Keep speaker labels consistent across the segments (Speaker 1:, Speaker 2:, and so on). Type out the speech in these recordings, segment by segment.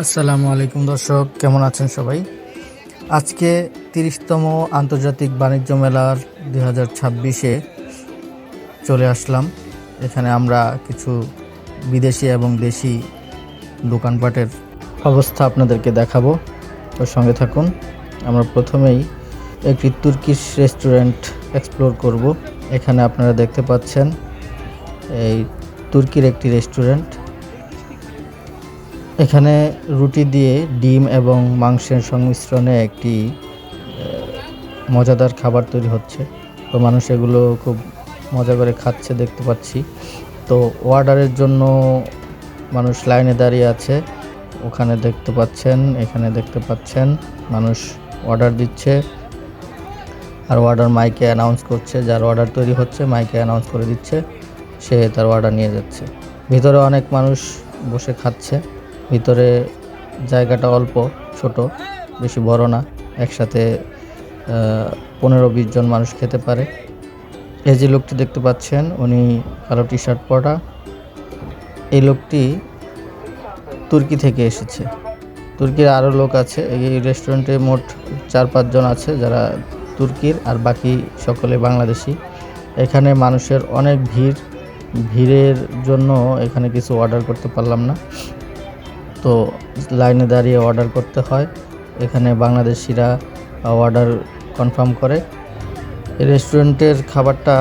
Speaker 1: আসসালামু আলাইকুম দর্শক, কেমন আছেন সবাই? আজকে তিরিশতম আন্তর্জাতিক বাণিজ্য মেলার দুই হাজার ছাব্বিশে চলে আসলাম। এখানে আমরা কিছু বিদেশি এবং দেশি দোকানপাটের অবস্থা আপনাদেরকে দেখাবো। তো সঙ্গে থাকুন, আমরা প্রথমেই একটি তুর্কিশ রেস্টুরেন্ট এক্সপ্লোর করব। এখানে আপনারা দেখতে পাচ্ছেন এই তুর্কির একটি রেস্টুরেন্ট। এখানে রুটি দিয়ে ডিম এবং মাংসের সংমিশ্রণে একটি মজাদার খাবার তৈরি হচ্ছে। তো মানুষ এগুলো খুব মজা করে খাচ্ছে, দেখতে পাচ্ছি। তো অর্ডারের জন্য মানুষ লাইনে দাঁড়িয়ে আছে। ওখানে দেখতে পাচ্ছেন, এখানে দেখতে পাচ্ছেন, মানুষ অর্ডার দিচ্ছে। আর অর্ডার মাইকে অ্যানাউন্স করছে, যার অর্ডার তৈরি হচ্ছে, মাইকে অ্যানাউন্স করে দিচ্ছে। সে তার অর্ডার নিয়ে যাচ্ছে। ভিতরে অনেক মানুষ বসে খাচ্ছে। ভিতরে জায়গাটা অল্প, ছোট, বেশি বড় না, একসাথে পনেরো বিশ জন মানুষ খেতে পারে। এই যে লোকটি দেখতে পাচ্ছেন, উনি কালো টি শার্ট পরা। এই লোকটি তুর্কি থেকে এসেছে। তুর্কির আরও লোক আছে। এই রেস্টুরেন্টে মোট চার পাঁচজন আছে যারা তুর্কির আর বাকি সকলে বাংলাদেশি। এখানে মানুষের অনেক ভিড়। ভিড়ের জন্য এখানে কিছু অর্ডার করতে পারলাম না। তো লাইনে দাঁড়িয়ে অর্ডার করতে হয়। এখানে বাংলাদেশিরা অর্ডার কনফার্ম করে। রেস্টুরেন্টের খাবারটা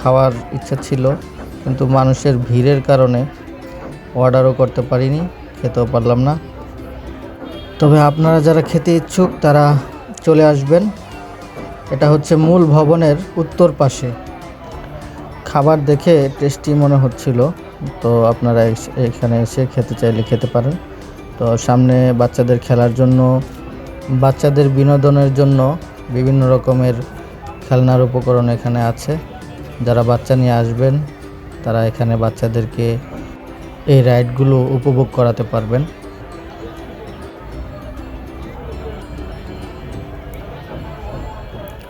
Speaker 1: খাওয়ার ইচ্ছা ছিল, কিন্তু মানুষের ভিড়ের কারণে অর্ডারও করতে পারিনি, খেতেও পারলাম না। তবে আপনারা যারা খেতে ইচ্ছুক, তারা চলে আসবেন। এটা হচ্ছে মূল ভবনের উত্তর পাশে। খাবার দেখে টেস্টি মনে হচ্ছিল, তো আপনারা এখানে এসে খেতে চাইলে খেতে পারেন। তো সামনে বাচ্চাদের খেলার জন্য, বাচ্চাদের বিনোদনের জন্য বিভিন্ন রকমের খেলনার উপকরণ এখানে আছে। যারা বাচ্চা নিয়ে আসবেন, তারা এখানে বাচ্চাদেরকে এই রাইডগুলো উপভোগ করাতে পারবেন।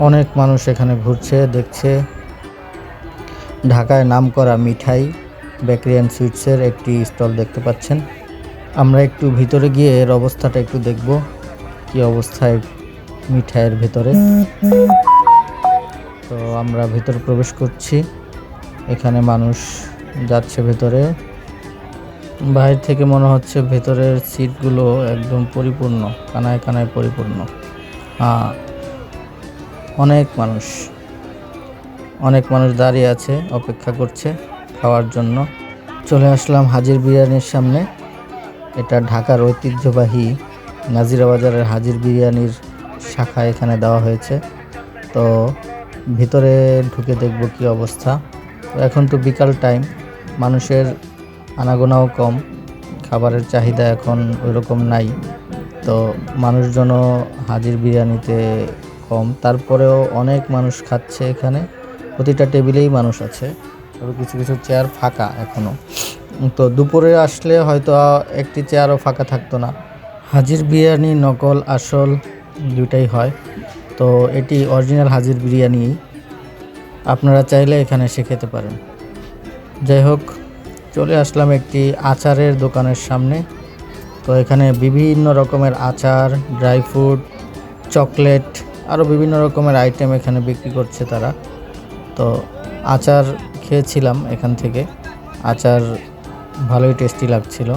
Speaker 1: অনেক মানুষ এখানে ঘুরছে, দেখছে। ঢাকায় নামকরা মিঠাই, বেকারি অ্যান্ড সুইটসের একটি স্টল দেখতে পাচ্ছেন। আমরা একটু ভিতরে গিয়ে এর অবস্থাটা একটু দেখব, কি অবস্থায় মিঠাইয়ের ভেতরে। তো আমরা ভিতরে প্রবেশ করছি, এখানে মানুষ যাচ্ছে ভেতরে। বাইরে থেকে মনে হচ্ছে ভেতরের সিটগুলো একদম পরিপূর্ণ, কানায় কানায় পরিপূর্ণ। হ্যাঁ অনেক মানুষ অনেক মানুষ দাঁড়িয়ে আছে, অপেক্ষা করছে খাওয়ার জন্য। চলে আসলাম হাজির বিরিয়ানির সামনে। এটা ঢাকার ঐতিহ্যবাহী নাজিরা বাজারের হাজির বিরিয়ানির শাখা এখানে দেওয়া হয়েছে। তো ভিতরে ঢুকে দেখব কি অবস্থা। এখন তো বিকাল টাইম, মানুষের আনাগোনাও কম, খাবারের চাহিদা এখন ওইরকম নাই। তো মানুষজনও হাজির বিরিয়ানিতে কম, তারপরেও অনেক মানুষ খাচ্ছে এখানে। প্রতিটা টেবিলেই মানুষ আছে, তবে কিছু কিছু চেয়ার ফাঁকা এখনও তো দুপুরে আসলে হয়তো একটি চেয়ারও ফাঁকা থাকতো না। হাজির বিরিয়ানি নকল, আসল দুটাই হয়। তো এটি অরিজিনাল হাজির বিরিয়ানি। আপনারা চাইলে এখানে এসে খেতে পারেন। যাই হোক, চলে আসলাম একটি আচারের দোকানের সামনে। তো এখানে বিভিন্ন রকমের আচার, ড্রাই ফ্রুট, চকলেট, আরও বিভিন্ন রকমের আইটেম এখানে বিক্রি করছে তারা। তো আচার খেয়েছিলাম এখান থেকে। আচার ভালোই টেস্টি লাগছিল।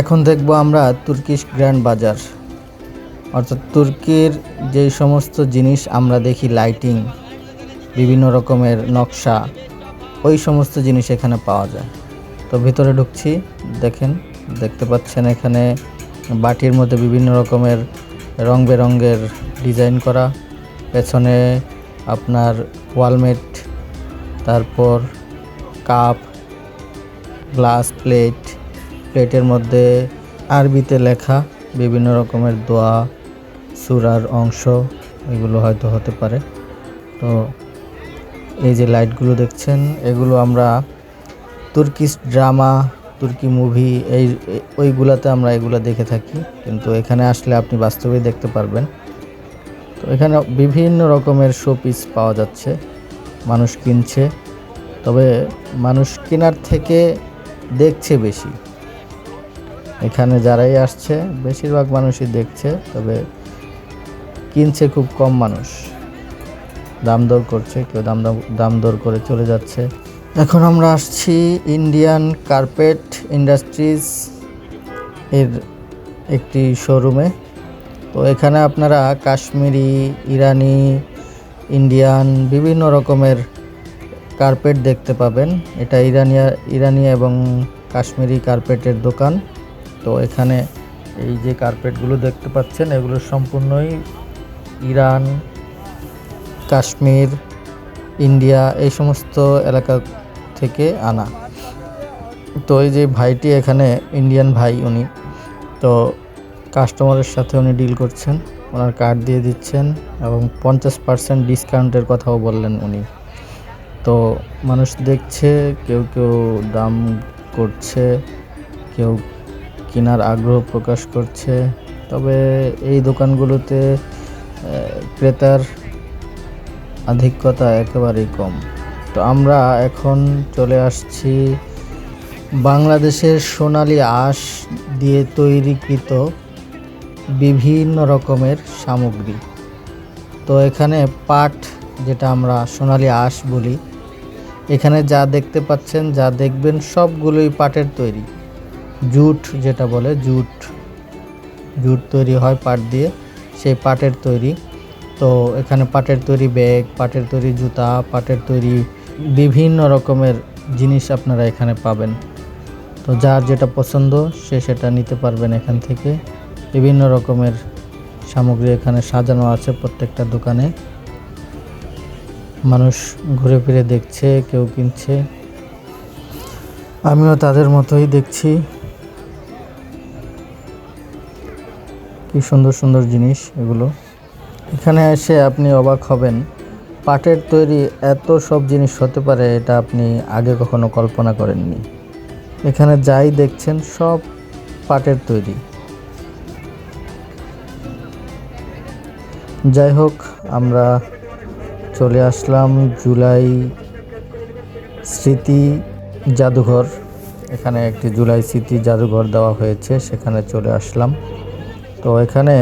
Speaker 1: এখন দেখব আমরা তুর্কিশ গ্র্যান্ড বাজার। অর্থাৎ তুর্কির যেই সমস্ত জিনিস আমরা দেখি লাইটিং বিভিন্ন রকমের নকশা, ওই সমস্ত জিনিস এখানে পাওয়া যায়। তো ভিতরে ঢুকছি, দেখেন, দেখতে পাচ্ছেন এখানে বাটির মধ্যে বিভিন্ন রকমের রং বেরঙের ডিজাইন করা। পেছনে আপনার ওয়ালমেট তারপর কাপ গ্লাস প্লেট, প্লেটের মধ্যে আরবিতে লেখা বিভিন্ন রকমের দোয়া, সুরার অংশ, এগুলো হয়তো হতে পারে। তো এই যে লাইটগুলো দেখছেন, এগুলো আমরা তুর্কিশ ড্রামা, তুর্কি মুভি, এই, ওইগুলাতে আমরা এগুলো দেখে থাকি। কিন্তু এখানে আসলে আপনি বাস্তবেই দেখতে পারবেন। তো এখানে বিভিন্ন রকমের শো পিস পাওয়া যাচ্ছে। মানুষ কিনছে। তবে মানুষ কেনার থেকে দেখছে বেশি। এখানে যারাই আসছে, বেশিরভাগ মানুষই দেখছে, তবে কিনছে খুব কম মানুষ। দাম দর করছে, কেউ দাম দাম দর করে চলে যাচ্ছে। এখন আমরা আসছি ইন্ডিয়ান কার্পেট ইন্ডাস্ট্রিজ এর একটি শোরুমে তো এখানে আপনারা কাশ্মীরি, ইরানি ইন্ডিয়ান বিভিন্ন রকমের কার্পেট দেখতে পাবেন। এটা ইরানিয়া ইরানি এবং কাশ্মীরি কার্পেটের দোকান। তো এখানে এই যে কার্পেটগুলো দেখতে পাচ্ছেন, এগুলো সম্পূর্ণই ইরান, কাশ্মীর, ইন্ডিয়া, এই সমস্ত এলাকা থেকে আনা। তো এই যে ভাইটি এখানে, ইন্ডিয়ান ভাই উনি। তো কাস্টমারের সাথে উনি ডিল করছেন। ওনার কার্ড দিয়ে দিচ্ছেন এবং পঞ্চাশ পার্সেন্ট ডিসকাউন্টের কথাও বললেন উনি। তো মানুষ দেখছে, কেউ কেউ দাম করছে, কেউ কেনার আগ্রহ প্রকাশ করছে। তবে এই দোকানগুলোতে ক্রেতার আধিক্যতা একেবারেই কম। তো আমরা এখন চলে আসছি বাংলাদেশের সোনালী আঁশ দিয়ে তৈরিকৃত বিভিন্ন রকমের সামগ্রী। তো এখানে পাট যেটা আমরা সোনালি আঁশ বলি। এখানে যা দেখতে পাচ্ছেন, যা দেখবেন, সবগুলোই পাটের তৈরি। জুট যেটা বলে, জুট। জুট তৈরি হয় পাট দিয়ে, সেই পাটের তৈরি। তো এখানে পাটের তৈরি ব্যাগ, পাটের তৈরি জুতা, পাটের তৈরি বিভিন্ন রকমের জিনিস আপনারা এখানে পাবেন। তো যার যেটা পছন্দ, সে সেটা নিতে পারবেন এখান থেকে। বিভিন্ন রকমের সামগ্রী এখানে সাজানো আছে প্রত্যেকটা দোকানে। মানুষ ঘুরে ফিরে দেখছে, কেউ কিনছে। আমিও তাদের মতোই দেখছি। কি সুন্দর সুন্দর জিনিস এগুলো। এখানে এসে আপনি অবাক হবেন, পাটের তৈরি এত সব জিনিস হতে পারে এটা আপনি আগে কখনো কল্পনা করেননি। এখানে যাই দেখছেন সব পাটের তৈরি। যাই হোক, আমরা চলে আসলাম জুলাই স্মৃতি জাদুঘর। এখানে একটি জুলাই স্মৃতি জাদুঘর দেওয়া হয়েছে, সেখানে চলে আসলাম। তো এখানে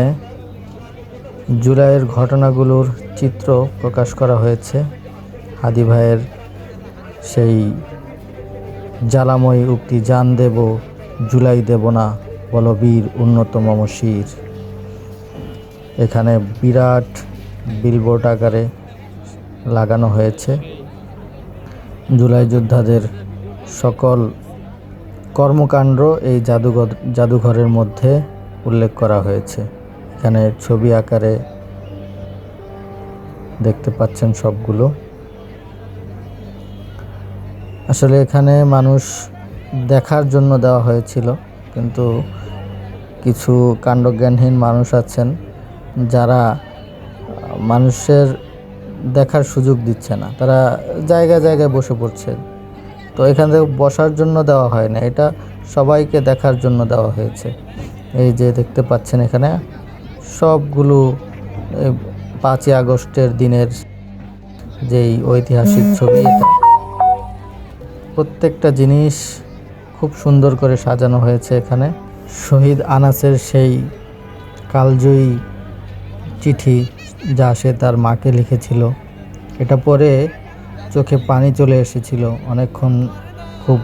Speaker 1: জুলাইয়ের ঘটনাগুলোর চিত্র প্রকাশ করা হয়েছে। হাদি ভাইয়ের সেই জ্বালাময়ী উক্তি, জান দেব, জুলাই দেব না বলবীর উন্নত মম শির এখানে বিরাট বিলবোর্ড আকারে লাগানো হয়েছে। জুলাই যোদ্ধাদের সকল কর্মকাণ্ড এই জাদুঘর জাদুঘরের মধ্যে উল্লেখ করা হয়েছে। এখানে ছবি আকারে দেখতে পাচ্ছেন সবগুলো। আসলে এখানে মানুষ দেখার জন্য দেওয়া হয়েছিল, কিন্তু কিছু কাণ্ডজ্ঞানহীন মানুষ আছেন যারা মানুষের দেখার সুযোগ দিচ্ছে না। তারা জায়গায় জায়গায় বসে পড়ছে। তো এখান থেকে বসার জন্য দেওয়া হয় না। এটা সবাইকে দেখার জন্য দেওয়া হয়েছে। এই যে দেখতে পাচ্ছেন এখানে, সবগুলো পাঁচই আগস্টের দিনের যেই ঐতিহাসিক ছবি এটা। প্রত্যেকটা জিনিস খুব সুন্দর করে সাজানো হয়েছে এখানে। শহীদ আনাসের সেই কালজয়ী চিঠি যা সে তার মাকে লিখেছিল। এটা পরে চোখে পানি চলে এসেছিল। অনেকক্ষণ খুব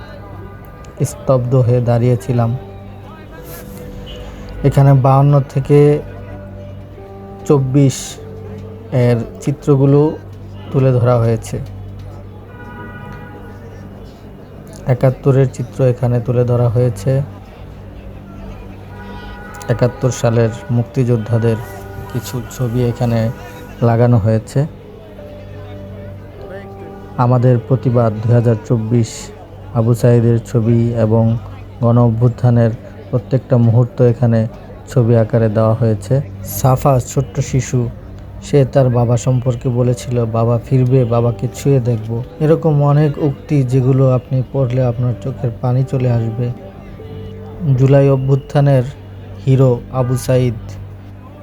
Speaker 1: স্তব্ধ হয়ে দাঁড়িয়েছিলাম। এখানে বাহান্ন থেকে চব্বিশ এর চিত্রগুলো তুলে ধরা হয়েছে। একাত্তরের চিত্র এখানে তুলে ধরা হয়েছে। একাত্তর সালের মুক্তিযোদ্ধাদের কিছু ছবি এখানে লাগানো হয়েছে। আমাদের প্রতিবাদ দু হাজার চব্বিশ আবু সাইদের ছবি এবং গণ অভ্যুত্থানের প্রত্যেকটা মুহূর্ত এখানে ছবি আকারে দেওয়া হয়েছে। সাফা ছোট্ট শিশু, সে তার বাবা সম্পর্কে বলেছিল, বাবা ফিরবে বাবাকে ছুঁয়ে দেখব। এরকম অনেক উক্তি যেগুলো আপনি পড়লে আপনার চোখের পানি চলে আসবে। জুলাই অভ্যুত্থানের হিরো আবু সাইদ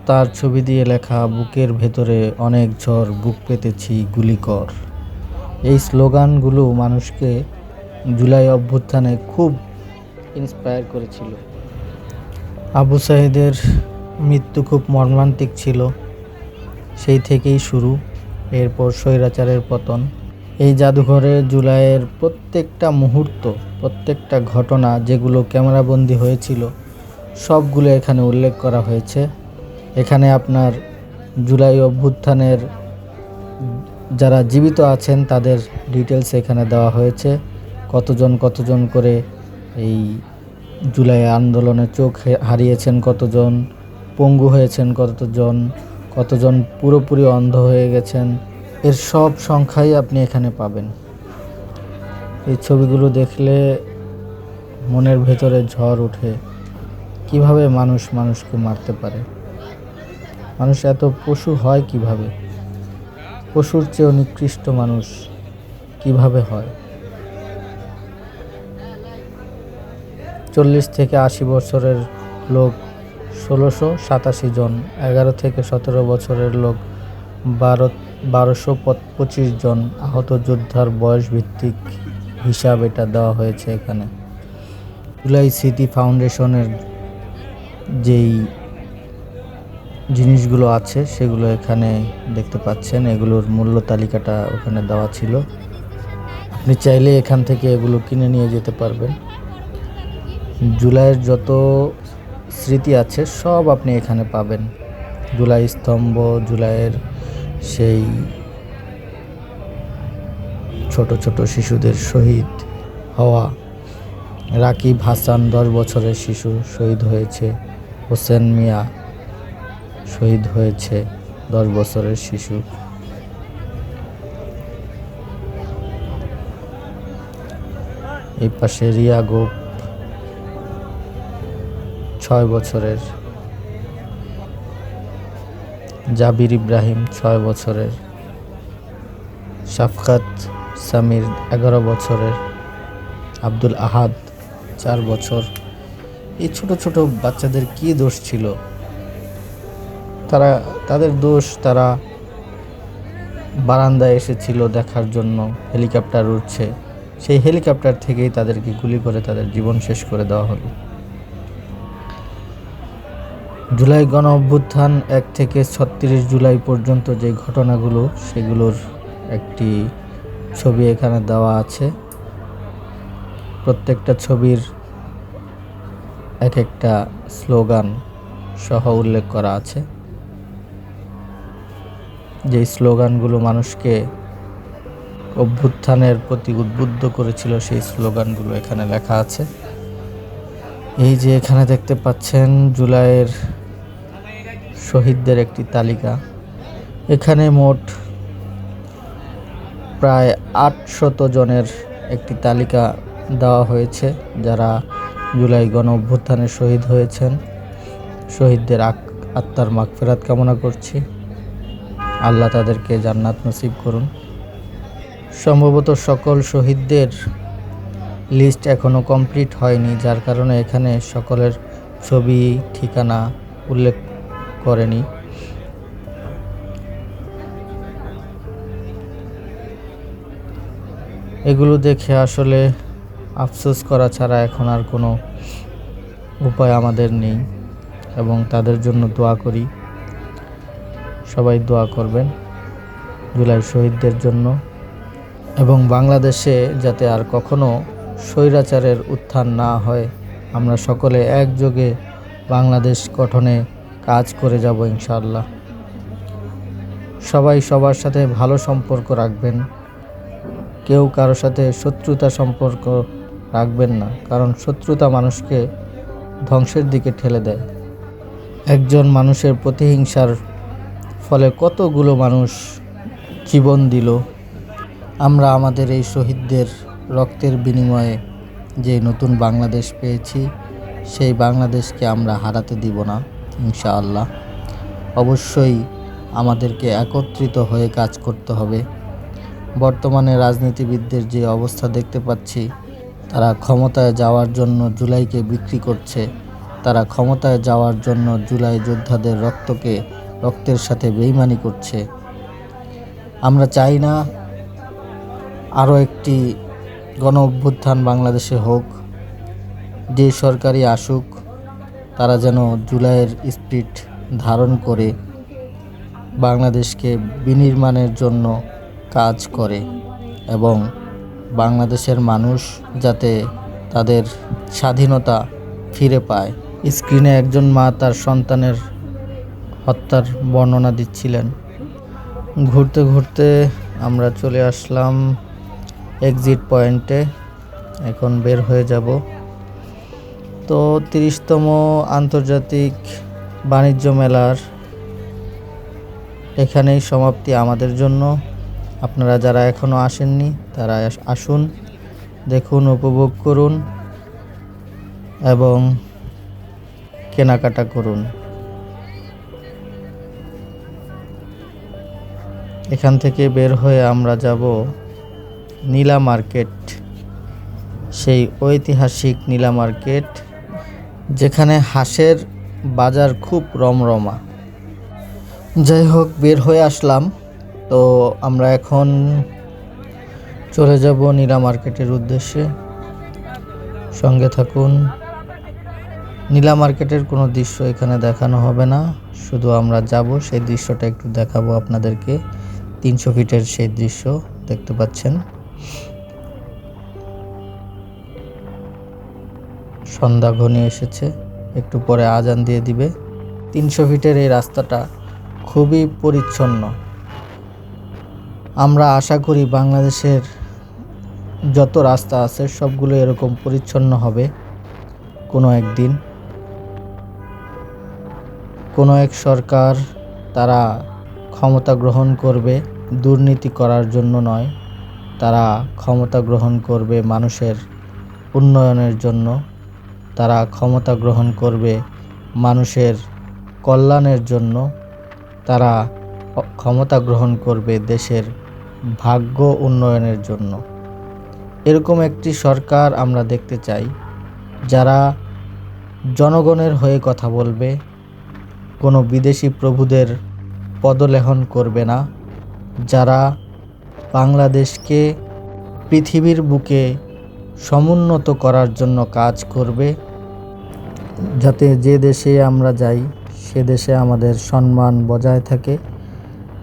Speaker 1: তার ছবি দিয়ে লেখা, বুকের ভেতরে অনেক ঝড়, বুক পেতেছি গুলি কর এই স্লোগানগুলো মানুষকে জুলাই অভ্যুত্থানে খুব ইন্সপায়ার করেছিল। আবু সাহিদের মৃত্যু খুব মর্মান্তিক ছিল। সেই থেকেই শুরু, এরপর স্বৈরাচারের পতন। এই জাদুঘরে জুলাইয়ের প্রত্যেকটা মুহূর্ত, প্রত্যেকটা ঘটনা যেগুলো ক্যামেরাবন্দি হয়েছিল, সবগুলো এখানে উল্লেখ করা হয়েছে। এখানে আপনার জুলাই অভ্যুত্থানের যারা জীবিত আছেন, তাদের ডিটেলস এখানে দেওয়া হয়েছে। কতজন কতজন করে এই জুলাই আন্দোলনে চোখ হারিয়েছেন কতজন, পঙ্গু হয়েছেন কতজন কতজন পুরোপুরি অন্ধ হয়ে গেছেন, এর সব সংখ্যাই আপনি এখানে পাবেন। এই ছবিগুলো দেখলে মনের ভেতরে ঝড় ওঠে। কীভাবে মানুষ মানুষকে মারতে পারে? মানুষ এত পশু হয় কীভাবে? পশুর চেয়েও নিকৃষ্ট মানুষ কীভাবে হয়? চল্লিশ থেকে আশি বছরের লোক ষোলোশো সাতাশি জন, এগারো থেকে সতেরো বছরের লোক বারো, বারোশো পঁচিশ জন আহত যোদ্ধার বয়স ভিত্তিক হিসাব এটা দেওয়া হয়েছে এখানে। জুলাই সিটি ফাউন্ডেশনের যেই জিনিসগুলো আছে, সেগুলো এখানে দেখতে পাচ্ছেন। এগুলোর মূল্য তালিকাটা ওখানে দেওয়া ছিল। আপনি চাইলে এখান থেকে এগুলো কিনে নিয়ে যেতে পারবেন। জুলাইয়ের যত স্মৃতি আছে, সব আপনি এখানে পাবেন। জুলাই স্তম্ভ, জুলাইয়ের সেই ছোট ছোট শিশুদের শহীদ হওয়া, রাকিব হাসান দশ বছরের শিশু শহীদ হয়েছে, হোসেন মিয়া শহীদ হয়েছে দশ বছরের শিশু। এই পাশে রিয়া গোপ ছয় বছরের। জাবির ইব্রাহিম ছয় বছরের। শাফকাত সামির এগারো বছরের। আব্দুল আহাদ চার বছর। এই ছোট ছোট বাচ্চাদের কি দোষ ছিল? তারা, তাদের দোষ তারা বারান্দায় এসেছিল দেখার জন্য। হেলিকপ্টার উঠছে সেই হেলিকপ্টার থেকেই তাদেরকে গুলি করে তাদের জীবন শেষ করে দেওয়া হলো। জুলাই গণ অভ্যুত্থান এক থেকে ছত্রিশ জুলাই পর্যন্ত যে ঘটনাগুলো, সেগুলোর একটি ছবি এখানে দেওয়া আছে। প্রত্যেকটা ছবির এক একটা স্লোগান সহ উল্লেখ করা আছে। যেই স্লোগানগুলো মানুষকে অভ্যুত্থানের প্রতি উদ্বুদ্ধ করেছিল, সেই স্লোগানগুলো এখানে লেখা আছে। এই যে এখানে দেখতে পাচ্ছেন জুলাইয়ের শহীদদের একটি তালিকা। এখানে মোট প্রায় আটশত জনের একটি তালিকা দেওয়া হয়েছে, যারা জুলাই গণ অভ্যুত্থানে শহীদ হয়েছেন। শহীদদের আত্মার মাগফেরাত কামনা করছি। আল্লাহ তাদেরকে জান্নাত নসিব করুন। সম্ভবত সকল শহীদদের লিস্ট এখনও কমপ্লিট হয়নি, যার কারণে এখানে সকলের ছবি, ঠিকানা উল্লেখ করেনি। এগুলো দেখে আসলে আফসোস করা ছাড়া এখন আর কোনো উপায় আমাদের নেই, এবং তাদের জন্য দোয়া করি। সবাই দোয়া করবেন জুলাই শহীদদের জন্য। এবং বাংলাদেশে যাতে আর কখনো স্বৈরাচারের উত্থান না হয়, আমরা সকলে একযোগে বাংলাদেশ গঠনে কাজ করে যাব ইনশাআল্লাহ। সবাই সবার সাথে ভালো সম্পর্ক রাখবেন। কেউ কারও সাথে শত্রুতা সম্পর্ক রাখবেন না, কারণ শত্রুতা মানুষকে ধ্বংসের দিকে ঠেলে দেয়। একজন মানুষের প্রতিহিংসার ফলে কতগুলো মানুষ জীবন দিল। আমরা আমাদের এই শহীদদের রক্তের বিনিময়ে যে নতুন বাংলাদেশ পেয়েছি, সেই বাংলাদেশকে আমরা হারাতে দিব না, ইনশাআল্লাহ। অবশ্যই আমাদেরকে একত্রিত হয়ে কাজ করতে হবে। বর্তমানে রাজনীতিবিদদের যে অবস্থা দেখতে পাচ্ছি, তারা ক্ষমতায় যাওয়ার জন্য জুলাইকে বিক্রি করছে। তারা ক্ষমতায় যাওয়ার জন্য জুলাই যোদ্ধাদের রক্তকে রক্তের সাথে বেইমানি করছে। আমরা চাই না আরও একটি গণ অভ্যুত্থান বাংলাদেশে হোক। যে সরকারি আসুক, তারা যেন জুলাইয়ের স্পিরিট ধারণ করে, বাংলাদেশকে বিনির্মাণের জন্য কাজ করে এবং বাংলাদেশের মানুষ যাতে তাদের স্বাধীনতা ফিরে পায়। স্ক্রিনে একজন মা তার সন্তানের হত্যার বর্ণনা দিচ্ছিলেন। ঘুরতে ঘুরতে আমরা চলে আসলাম এক্সিট পয়েন্টে এখন বের হয়ে যাব। তো তিরিশতম আন্তর্জাতিক বাণিজ্য মেলার এখানেই সমাপ্তি আমাদের জন্য। আপনারা যারা এখনও আসেননি, তারা আসুন, দেখুন, উপভোগ করুন এবং কেনাকাটা করুন। এখান থেকে বের হয়ে আমরা যাব নীলা মার্কেট, সেই ঐতিহাসিক নীলা মার্কেট, যেখানে হাঁসের বাজার খুব রমরমা। যাই হোক, বের হয়ে আসলাম। তো আমরা এখন চলে যাব নীলা মার্কেটের উদ্দেশ্যে। সঙ্গে থাকুন। নীলা মার্কেটের কোনো দৃশ্য এখানে দেখানো হবে না। শুধু আমরা যাব, সেই দৃশ্যটা একটু দেখাবো আপনাদেরকে। তিনশো ফিটের সেই দৃশ্য দেখতে পাচ্ছেন। সন্ধ্যা ঘনিয়ে এসেছে, একটু পরে আজান দিয়ে দিবে। তিনশো ফিটের এই রাস্তাটা খুবই পরিচ্ছন্ন। আমরা আশা করি বাংলাদেশের যত রাস্তা আছে, সবগুলো এরকম পরিচ্ছন্ন হবে কোনো একদিন। কোনো এক সরকার তারা ক্ষমতা গ্রহণ করবে দুর্নীতি করার জন্য নয়, তারা ক্ষমতা গ্রহণ করবে মানুষের উন্নয়নের জন্য, তারা ক্ষমতা গ্রহণ করবে মানুষের কল্যাণের জন্য, তারা ক্ষমতা গ্রহণ করবে দেশের ভাগ্য উন্নয়নের জন্য। এরকম একটি সরকার আমরা দেখতে চাই, যারা জনগণের হয়ে কথা বলবে, কোনো বিদেশি প্রভুদের পদলেহন করবে না, যারা বাংলাদেশকে পৃথিবীর বুকে সমুন্নত করার জন্য কাজ করবে, যাতে যে দেশে আমরা যাই, সে দেশে আমাদের সম্মান বজায় থাকে,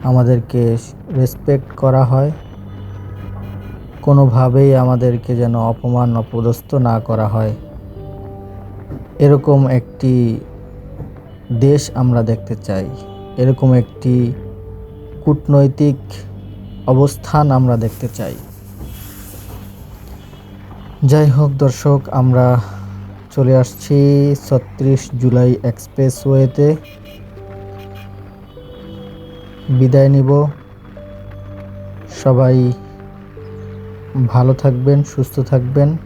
Speaker 1: আমাদেরকে রেসপেক্ট করা হয়, কোনোভাবেই আমাদেরকে যেন অপমান, অপদস্থ না করা হয়। এরকম একটি দেশ আমরা দেখতে চাই। এরকম একটি কূটনৈতিক অবস্থান আমরা দেখতে চাই। যাই হোক দর্শক, আমরা চলে আসছি ছত্রিশ জুলাই এক্সপ্রেসওয়েতে। বিদায় নিব। সবাই ভালো থাকবেন, সুস্থ থাকবেন।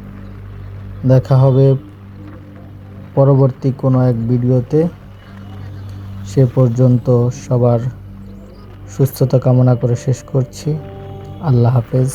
Speaker 1: দেখা হবে পরবর্তী কোনো এক ভিডিওতে। সে পর্যন্ত সবার সুস্থতা কামনা করে শেষ করছি। আল্লাহ হাফেজ।